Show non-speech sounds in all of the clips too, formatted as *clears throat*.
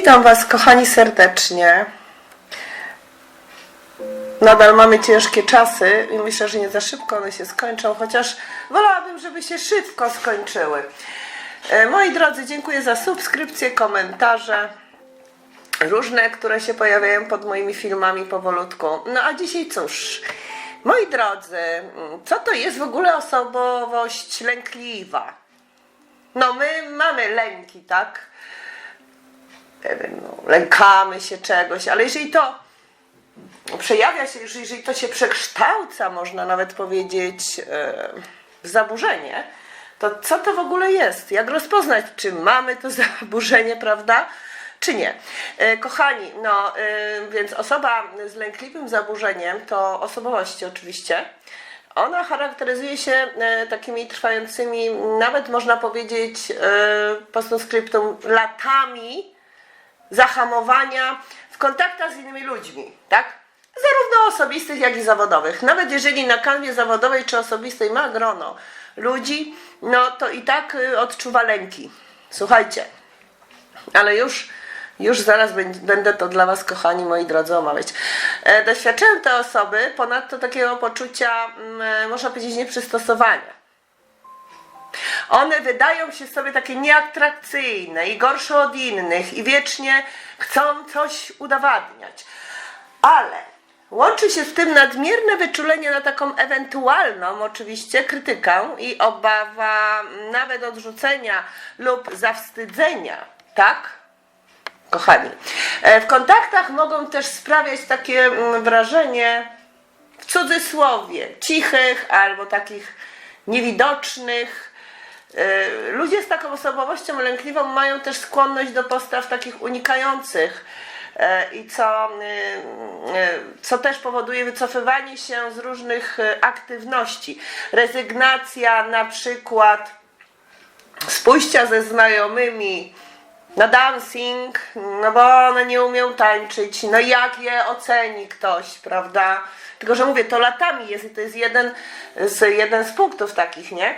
Witam Was, kochani, serdecznie. Nadal mamy ciężkie czasy i myślę, że nie za szybko one się skończą, chociaż wolałabym, żeby się szybko skończyły. E, Moi drodzy, dziękuję za subskrypcje, komentarze, różne, które się pojawiają pod moimi filmami powolutku. No a dzisiaj cóż, moi drodzy, co to jest w ogóle osobowość lękliwa? No my mamy lęki, tak? Nie wiem, no, lękamy się czegoś, ale jeżeli to przejawia się, jeżeli to się przekształca, można nawet powiedzieć, e, w zaburzenie, to co to w ogóle jest? Jak rozpoznać, czy mamy to *laughs* zaburzenie, prawda? Czy nie? E, Kochani, no e, więc osoba z lękliwym zaburzeniem to osobowości oczywiście. Ona charakteryzuje się takimi trwającymi, nawet można powiedzieć, postscriptum, latami zahamowania w kontaktach z innymi ludźmi, tak? Zarówno osobistych, jak i zawodowych. Nawet jeżeli na kanwie zawodowej czy osobistej ma grono ludzi, no to i tak y, odczuwa lęki. Słuchajcie, ale już, już zaraz będ- będę to dla Was, kochani moi drodzy, omawiać. E, doświadczyłem te osoby ponadto takiego poczucia, mm, e, można powiedzieć, nieprzystosowania. One wydają się sobie takie nieatrakcyjne i gorsze od innych i wiecznie chcą coś udowadniać. Ale łączy się z tym nadmierne wyczulenie na taką ewentualną oczywiście krytykę i obawa nawet odrzucenia lub zawstydzenia, tak? Kochani, e, w kontaktach mogą też sprawiać takie mm, wrażenie, w cudzysłowie, cichych albo takich niewidocznych. E, Ludzie z taką osobowością lękliwą mają też skłonność do postaw takich unikających e, i co, e, co też powoduje wycofywanie się z różnych aktywności. Rezygnacja na przykład z pójścia ze znajomymi na dancing, no bo one nie umieją tańczyć, no jak je oceni ktoś, prawda? Tylko, że mówię, to latami jest i to jest jeden z, jeden z punktów takich, nie?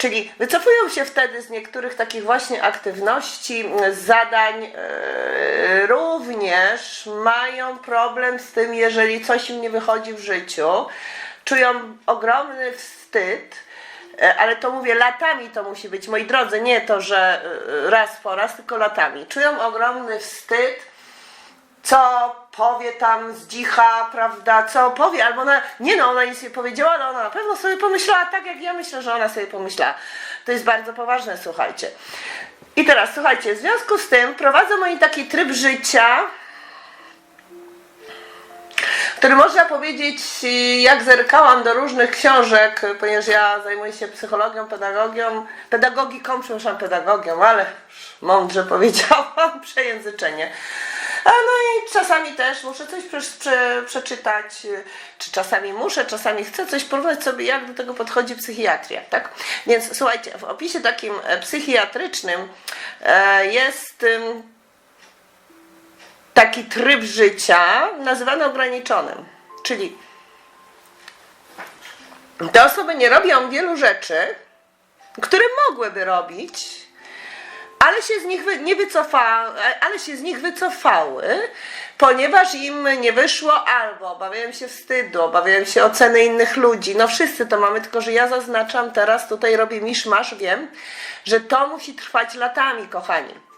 Czyli wycofują się wtedy z niektórych takich właśnie aktywności, zadań, e, również mają problem z tym, jeżeli coś im nie wychodzi w życiu, czują ogromny wstyd, E, ale to mówię, latami to musi być, moi drodzy, nie to, że e, raz po raz, tylko latami. Czują ogromny wstyd, co powie tam zdzicha, prawda, co powie, albo ona, nie no, ona nic nie powiedziała, ale ona na pewno sobie pomyślała tak, jak ja myślę, że ona sobie pomyślała. To jest bardzo poważne, słuchajcie. I teraz, słuchajcie, w związku z tym prowadzą oni taki tryb życia, który można powiedzieć, jak zerkałam do różnych książek, ponieważ ja zajmuję się psychologią, pedagogią, pedagogiką, przepraszam, pedagogią, ale mądrze *laughs* powiedziałam, przejęzyczenie. A no i czasami też muszę coś prze, prze, przeczytać, czy czasami muszę, czasami chcę coś porównać sobie, jak do tego podchodzi psychiatria, tak? Więc słuchajcie, w opisie takim e, psychiatrycznym e, jest... taki tryb życia nazywany ograniczonym. Czyli te osoby nie robią wielu rzeczy, które mogłyby robić, ale się z nich wy, nie wycofa, ale się z nich wycofały, ponieważ im nie wyszło albo obawiają się wstydu, obawiają się oceny innych ludzi. No wszyscy to mamy, tylko że ja zaznaczam teraz, tutaj robię miszmasz, wiem, że to musi trwać latami, kochani.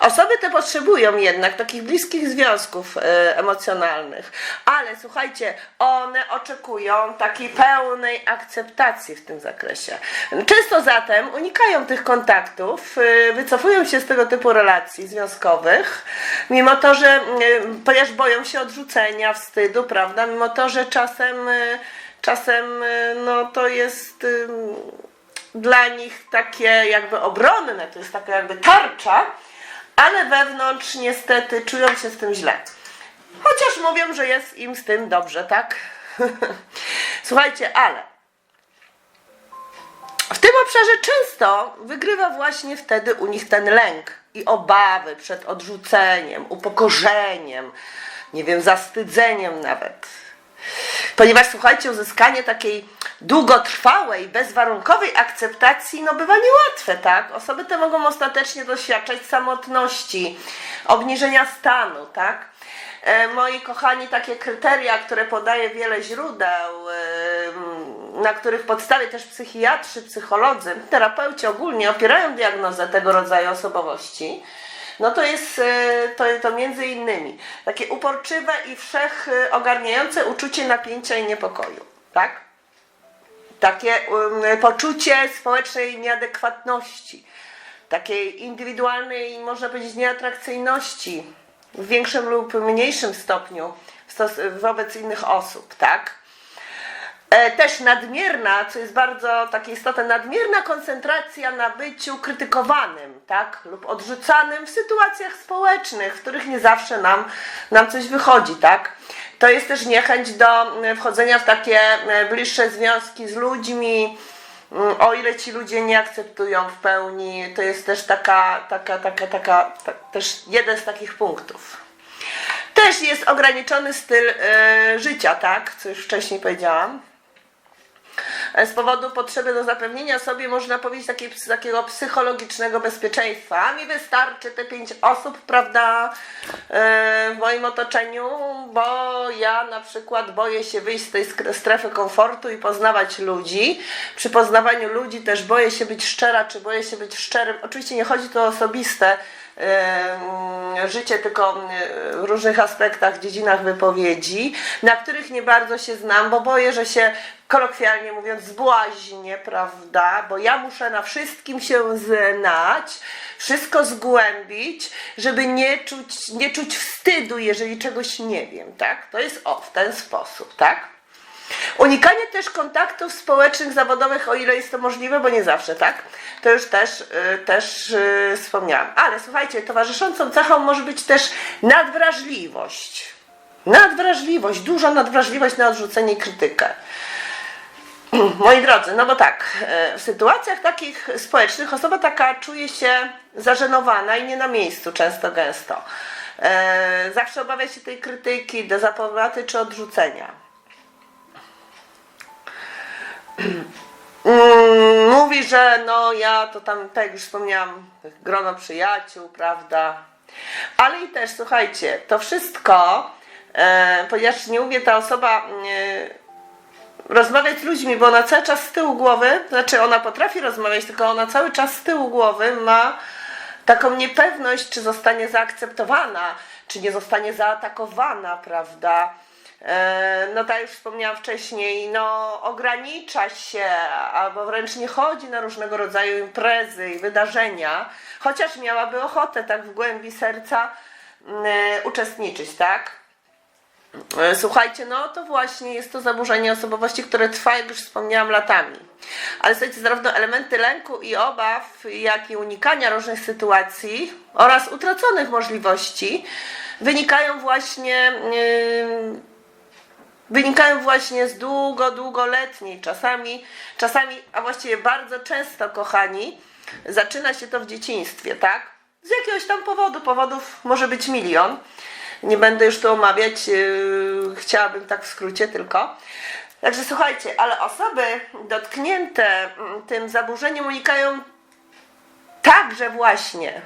Osoby te potrzebują jednak takich bliskich związków e, emocjonalnych, ale słuchajcie, one oczekują takiej pełnej akceptacji w tym zakresie. Często zatem unikają tych kontaktów, e, wycofują się z tego typu relacji związkowych, mimo to, że, e, ponieważ boją się odrzucenia, wstydu, prawda, mimo to, że czasem, czasem no, to jest. dla nich takie jakby obronne, to jest taka jakby tarcza, ale wewnątrz niestety czują się z tym źle. Chociaż mówią, że jest im z tym dobrze, tak? *laughs* Słuchajcie, ale w tym obszarze często wygrywa właśnie wtedy u nich ten lęk i obawy przed odrzuceniem, upokorzeniem, nie wiem, zawstydzeniem nawet. Ponieważ słuchajcie, uzyskanie takiej długotrwałej, bezwarunkowej akceptacji, no bywa niełatwe, tak? Osoby te mogą ostatecznie doświadczać samotności, obniżenia stanu, tak? E, Moi kochani, takie kryteria, które podaje wiele źródeł, em, na których podstawie też psychiatrzy, psycholodzy, terapeuci ogólnie opierają diagnozę tego rodzaju osobowości, no to jest e, to, to między innymi takie uporczywe i wszechogarniające uczucie napięcia i niepokoju, tak? Takie um, poczucie społecznej nieadekwatności, takiej indywidualnej, można powiedzieć, nieatrakcyjności w większym lub mniejszym stopniu wobec innych osób, tak? E, też nadmierna, co jest bardzo takie istotne, nadmierna koncentracja na byciu krytykowanym, tak? Lub odrzucanym w sytuacjach społecznych, w których nie zawsze nam, nam coś wychodzi, tak? To jest też niechęć do e, wchodzenia w takie e, bliższe związki z ludźmi, Mm, o ile ci ludzie nie akceptują w pełni, to jest też taka, taka, taka, taka, ta, też jeden z takich punktów. Też jest ograniczony styl e, życia, tak, co już wcześniej powiedziałam. E, Z powodu potrzeby do zapewnienia sobie, można powiedzieć, takiego psychologicznego bezpieczeństwa. A mi wystarczy te pięć osób, prawda, e, w moim otoczeniu, bo ja na przykład boję się wyjść z tej strefy komfortu i poznawać ludzi. Przy poznawaniu ludzi też boję się być szczera, czy boję się być szczerym. Oczywiście nie chodzi tu o osobiste życie, tylko w różnych aspektach, dziedzinach wypowiedzi, na których nie bardzo się znam, bo boję, że się kolokwialnie mówiąc zbłaźnię, prawda? Bo ja muszę na wszystkim się znać, wszystko zgłębić, żeby nie czuć, nie czuć wstydu, jeżeli czegoś nie wiem, tak? To jest o, w ten sposób, tak? Unikanie też kontaktów społecznych, zawodowych, o ile jest to możliwe, bo nie zawsze, tak? To już też, y, też y, wspomniałam. Ale słuchajcie, towarzyszącą cechą może być też nadwrażliwość. Nadwrażliwość, duża nadwrażliwość na odrzucenie i krytykę. *clears throat* Moi drodzy, no bo tak, e, w sytuacjach takich społecznych osoba taka czuje się zażenowana i nie na miejscu często gęsto. E, Zawsze obawia się tej krytyki, dezaprobaty czy odrzucenia. Mm, Mówi, że no ja to tam, tak jak już wspomniałam, grono przyjaciół, prawda? Ale i też, słuchajcie, to wszystko, e, ponieważ nie mówię, ta osoba e, rozmawiać z ludźmi, bo ona cały czas z tyłu głowy, znaczy ona potrafi rozmawiać, tylko ona cały czas z tyłu głowy ma taką niepewność, czy zostanie zaakceptowana, czy nie zostanie zaatakowana, prawda? E, No tak jak wspomniałam wcześniej, no ogranicza się albo wręcz nie chodzi na różnego rodzaju imprezy i wydarzenia, chociaż miałaby ochotę tak w głębi serca mm, e, uczestniczyć, tak? E, Słuchajcie, no to właśnie jest to zaburzenie osobowości, które trwa, jak już wspomniałam, latami. Ale słuchajcie, zarówno elementy lęku i obaw, jak i unikania różnych sytuacji oraz utraconych możliwości wynikają właśnie, yy, wynikają właśnie z długo, długoletniej, czasami, czasami, a właściwie bardzo często, kochani, zaczyna się to w dzieciństwie, tak? Z jakiegoś tam powodu, powodów może być milion. Nie będę już tu omawiać, yy, chciałabym tak w skrócie tylko. Także słuchajcie, ale osoby dotknięte mm, tym zaburzeniem unikają także właśnie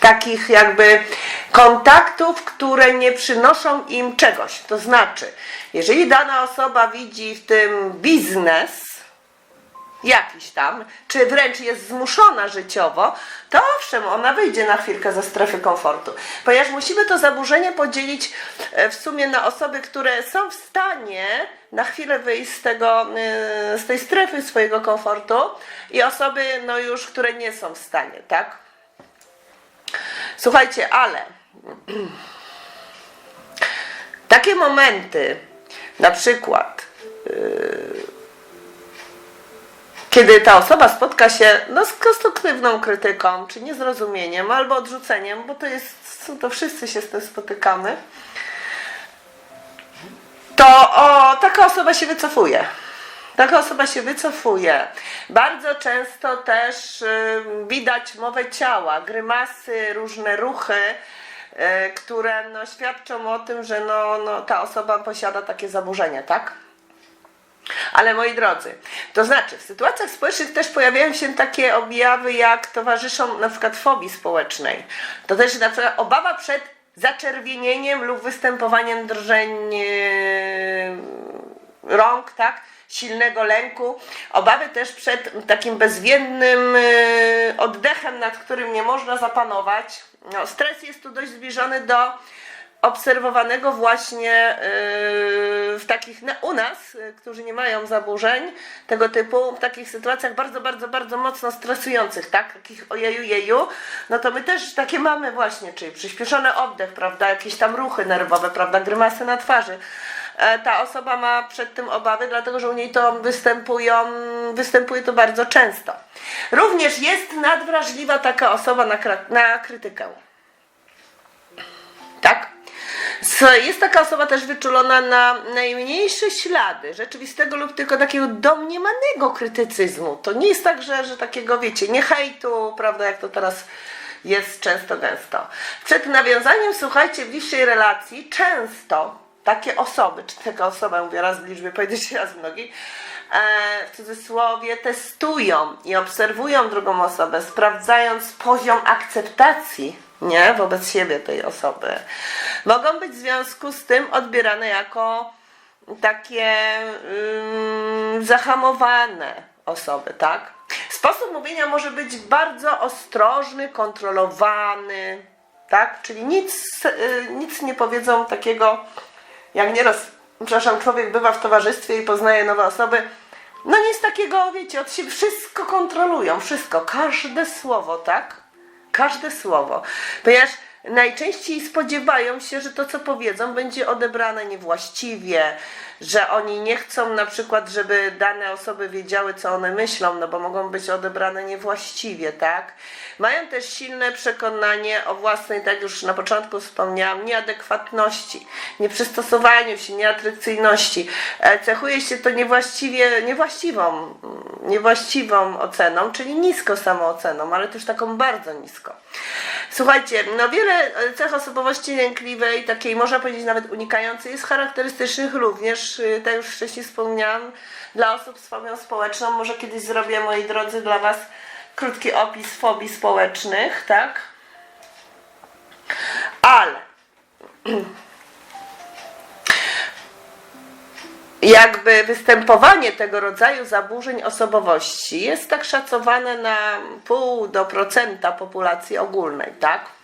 takich jakby kontaktów, które nie przynoszą im czegoś. To znaczy, jeżeli dana osoba widzi w tym biznes, jakiś tam, czy wręcz jest zmuszona życiowo, to owszem, ona wyjdzie na chwilkę ze strefy komfortu. Ponieważ musimy to zaburzenie podzielić e, w sumie na osoby, które są w stanie na chwilę wyjść z, tego, e, z tej strefy swojego komfortu i osoby no już, które nie są w stanie, tak? Słuchajcie, ale takie momenty, na przykład kiedy ta osoba spotka się no, z konstruktywną krytyką, czy niezrozumieniem, albo odrzuceniem, bo to jest, to wszyscy się z tym spotykamy, to o, taka osoba się wycofuje. Taka osoba się wycofuje. Bardzo często też y, widać mowę ciała, grymasy, różne ruchy, e, które no, świadczą o tym, że no, no, ta osoba posiada takie zaburzenie, tak? Ale moi drodzy, to znaczy w sytuacjach społecznych też pojawiają się takie objawy, jak towarzyszą na przykład fobii społecznej. To też na przykład obawa przed zaczerwienieniem lub występowaniem drżeń e, rąk, tak? Silnego lęku, obawy też przed takim bezwiednym e, oddechem, nad którym nie można zapanować. No, stres jest tu dość zbliżony do obserwowanego właśnie yy, w takich u nas, yy, którzy nie mają zaburzeń tego typu, w takich sytuacjach bardzo, bardzo, bardzo mocno stresujących, tak? Takich ojeju, jeju, no to my też takie mamy właśnie, czyli przyspieszony oddech, prawda? Jakieś tam ruchy nerwowe, prawda? Grymasy na twarzy. E, Ta osoba ma przed tym obawy, dlatego że u niej to występują, występuje to bardzo często. Również jest nadwrażliwa taka osoba na, na krytykę. Tak? Jest taka osoba też wyczulona na najmniejsze ślady rzeczywistego lub tylko takiego domniemanego krytycyzmu. To nie jest tak, że, że takiego, wiecie, nie hejtu, prawda, jak to teraz jest często gęsto. Przed nawiązaniem, słuchajcie, bliższej relacji często takie osoby, czy taka osoba, mówię raz w liczbie, powiedzieć raz w mnogiej, e, w cudzysłowie testują i obserwują drugą osobę, sprawdzając poziom akceptacji nie, wobec siebie tej osoby, mogą być w związku z tym odbierane jako takie ym, zahamowane osoby, tak? Sposób mówienia może być bardzo ostrożny, kontrolowany, tak? Czyli nic, y, nic nie powiedzą takiego, jak nieraz, przepraszam, człowiek bywa w towarzystwie i poznaje nowe osoby, no nic takiego, wiecie, od siebie wszystko kontrolują, wszystko, każde słowo, tak? Każde słowo. Ponieważ najczęściej spodziewają się, że to, co powiedzą, będzie odebrane niewłaściwie, że oni nie chcą na przykład, żeby dane osoby wiedziały, co one myślą, no bo mogą być odebrane niewłaściwie, tak? Mają też silne przekonanie o własnej, tak już na początku wspomniałam, nieadekwatności, nieprzystosowaniu się, nieatrakcyjności. E, Cechuje się to niewłaściwie, niewłaściwą, niewłaściwą oceną, czyli nisko samooceną, ale też taką bardzo nisko. Słuchajcie, no wiele cech osobowości lękliwej, takiej można powiedzieć nawet unikającej, jest charakterystycznych również, y, tak już wcześniej wspomniałam, dla osób z fobią społeczną. Może kiedyś zrobię, moi drodzy, dla Was krótki opis fobii społecznych, tak? Ale *clears throat* jakby występowanie tego rodzaju zaburzeń osobowości jest tak szacowane na pół do procenta populacji ogólnej, tak?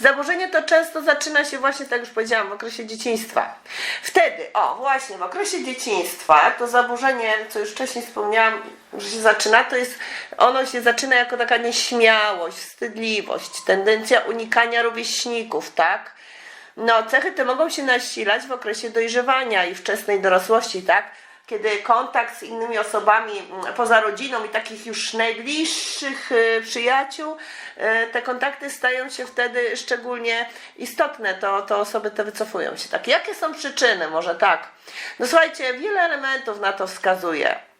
Zaburzenie to często zaczyna się właśnie, tak już powiedziałam, w okresie dzieciństwa. Wtedy, o właśnie, w okresie dzieciństwa to zaburzenie, co już wcześniej wspomniałam, że się zaczyna, to jest, ono się zaczyna jako taka nieśmiałość, wstydliwość, tendencja unikania rówieśników, tak? No, cechy te mogą się nasilać w okresie dojrzewania i wczesnej dorosłości, tak? Kiedy kontakt z innymi osobami poza rodziną i takich już najbliższych y, przyjaciół, y, te kontakty stają się wtedy szczególnie istotne, to, to osoby te wycofują się. Tak, jakie są przyczyny? Może tak. No słuchajcie, wiele elementów na to wskazuje.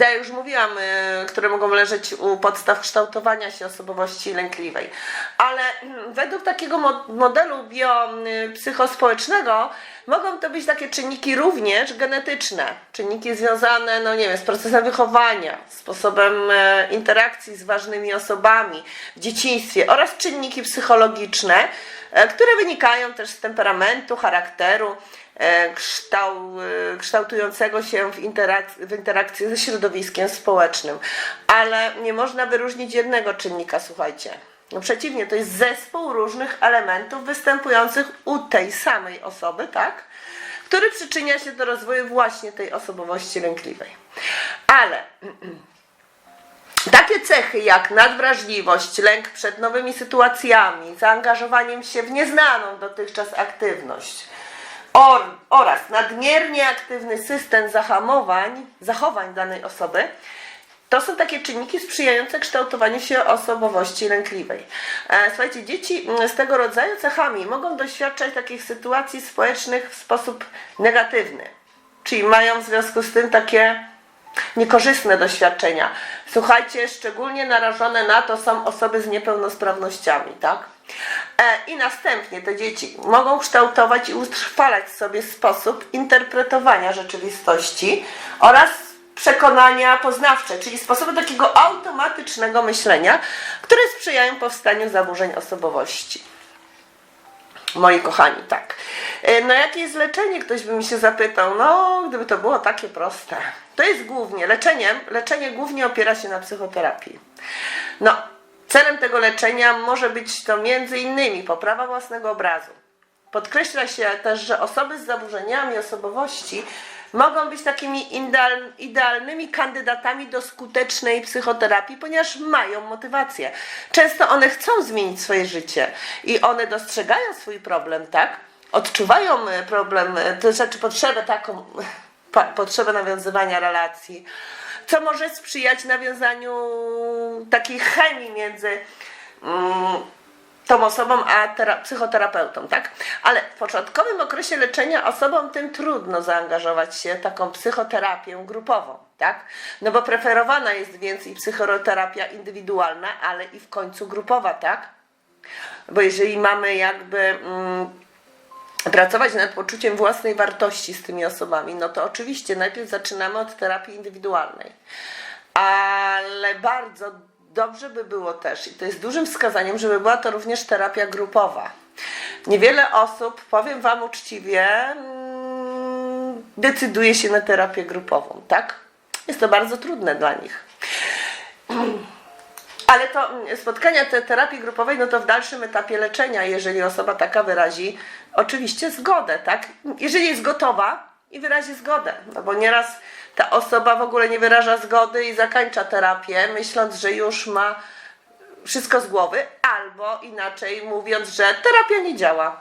Ja już mówiłam, y, które mogą leżeć u podstaw kształtowania się osobowości lękliwej. Ale mm, według takiego mo- modelu biopsychospołecznego mogą to być takie czynniki również genetyczne. Czynniki związane, no nie wiem, z procesem wychowania, sposobem e, interakcji z ważnymi osobami w dzieciństwie oraz czynniki psychologiczne, które wynikają też z temperamentu, charakteru, kształ, e, kształtującego się w, interak- w interakcji ze środowiskiem społecznym. Ale nie można wyróżnić jednego czynnika, słuchajcie. No przeciwnie, to jest zespół różnych elementów występujących u tej samej osoby, tak? Który przyczynia się do rozwoju właśnie tej osobowości lękliwej. Ale *clears throat* takie cechy jak nadwrażliwość, lęk przed nowymi sytuacjami, zaangażowaniem się w nieznaną dotychczas aktywność or, oraz nadmiernie aktywny system zahamowań, zachowań danej osoby, to są takie czynniki sprzyjające kształtowaniu się osobowości lękliwej. E, Słuchajcie, dzieci mm, z tego rodzaju cechami mogą doświadczać takich sytuacji społecznych w sposób negatywny, czyli mają w związku z tym takie niekorzystne doświadczenia. Słuchajcie, szczególnie narażone na to są osoby z niepełnosprawnościami, tak? E, I następnie te dzieci mogą kształtować i utrwalać sobie sposób interpretowania rzeczywistości oraz przekonania poznawcze, czyli sposoby takiego automatycznego myślenia, które sprzyjają powstaniu zaburzeń osobowości. Moi kochani, tak. E, No jakie jest leczenie? Ktoś by mi się zapytał. No, gdyby to było takie proste. To jest głównie, leczeniem, leczenie głównie opiera się na psychoterapii. No, celem tego leczenia może być to innymi poprawa własnego obrazu. Podkreśla się też, że osoby z zaburzeniami osobowości mogą być takimi ideal, idealnymi kandydatami do skutecznej psychoterapii, ponieważ mają motywację. Często one chcą zmienić swoje życie i one dostrzegają swój problem, tak? Odczuwają e, problem, e, to znaczy potrzebę taką, *laughs* potrzebę nawiązywania relacji, co może sprzyjać nawiązaniu takiej chemii między mm, tą osobą, a tera- psychoterapeutą, tak? Ale w początkowym okresie leczenia osobom tym trudno zaangażować się w taką psychoterapię grupową, tak? No bo preferowana jest więc i psychoterapia indywidualna, ale i w końcu grupowa, tak? Bo jeżeli mamy jakby mm, pracować nad poczuciem własnej wartości z tymi osobami, no to oczywiście najpierw zaczynamy od terapii indywidualnej. Ale bardzo dobrze by było też, i to jest dużym wskazaniem, żeby była to również terapia grupowa. Niewiele osób, powiem Wam uczciwie, mm, decyduje się na terapię grupową, tak? Jest to bardzo trudne dla nich. Ale to mm, spotkania te terapii grupowej, no to w dalszym etapie leczenia, jeżeli osoba taka wyrazi oczywiście zgodę, tak? Jeżeli jest gotowa i wyrazi zgodę, no bo nieraz ta osoba w ogóle nie wyraża zgody i zakończa terapię, myśląc, że już ma wszystko z głowy, albo inaczej mówiąc, że terapia nie działa.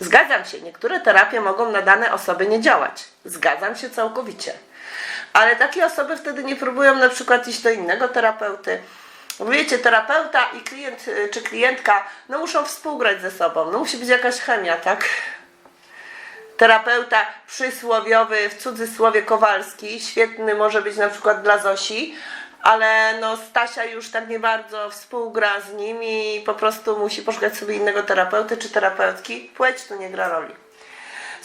Zgadzam się, niektóre terapie mogą na dane osoby nie działać. Zgadzam się całkowicie. Ale takie osoby wtedy nie próbują na przykład iść do innego terapeuty. Wiecie, terapeuta i klient y, czy klientka no muszą współgrać ze sobą. No musi być jakaś chemia, tak? Terapeuta przysłowiowy, w cudzysłowie Kowalski, świetny może być na przykład dla Zosi, ale no Stasia już tak nie bardzo współgra z nim i po prostu musi poszukać sobie innego terapeuty czy terapeutki. Płeć tu nie gra roli.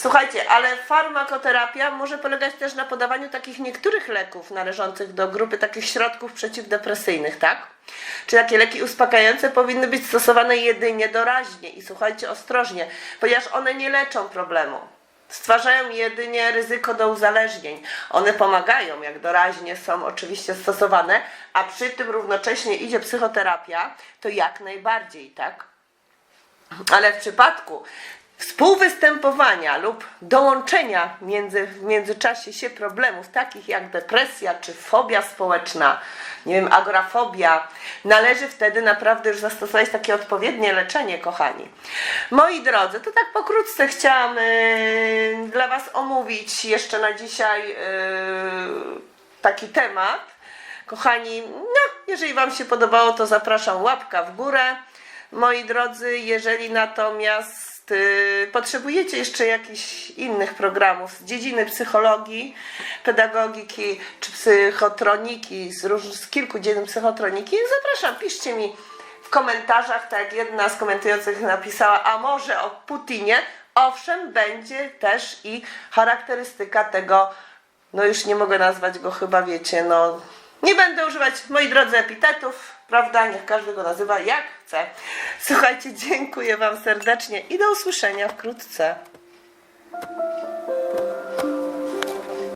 Słuchajcie, ale farmakoterapia może polegać też na podawaniu takich niektórych leków należących do grupy takich środków przeciwdepresyjnych, tak? Czy takie leki uspokajające powinny być stosowane jedynie doraźnie i słuchajcie ostrożnie, ponieważ one nie leczą problemu. Stwarzają jedynie ryzyko do uzależnień. One pomagają, jak doraźnie są oczywiście stosowane, a przy tym równocześnie idzie psychoterapia, to jak najbardziej, tak? Ale w przypadku współwystępowania lub dołączenia między, w międzyczasie się problemów takich jak depresja czy fobia społeczna, nie wiem, agorafobia, należy wtedy naprawdę już zastosować takie odpowiednie leczenie, kochani. Moi drodzy, to tak pokrótce chciałam yy, dla Was omówić jeszcze na dzisiaj yy, taki temat. Kochani, no, jeżeli Wam się podobało, to zapraszam łapka w górę. Moi drodzy, jeżeli natomiast y, potrzebujecie jeszcze jakichś innych programów z dziedziny psychologii, pedagogiki czy psychotroniki, z, róż, z kilku dziedzin psychotroniki, zapraszam, piszcie mi w komentarzach, tak jak jedna z komentujących napisała, a może o Putinie. Owszem, będzie też i charakterystyka tego, no już nie mogę nazwać go chyba, wiecie, no nie będę używać, moi drodzy, epitetów, prawda? Niech każdy go nazywa jak chce. Słuchajcie, dziękuję Wam serdecznie i do usłyszenia wkrótce.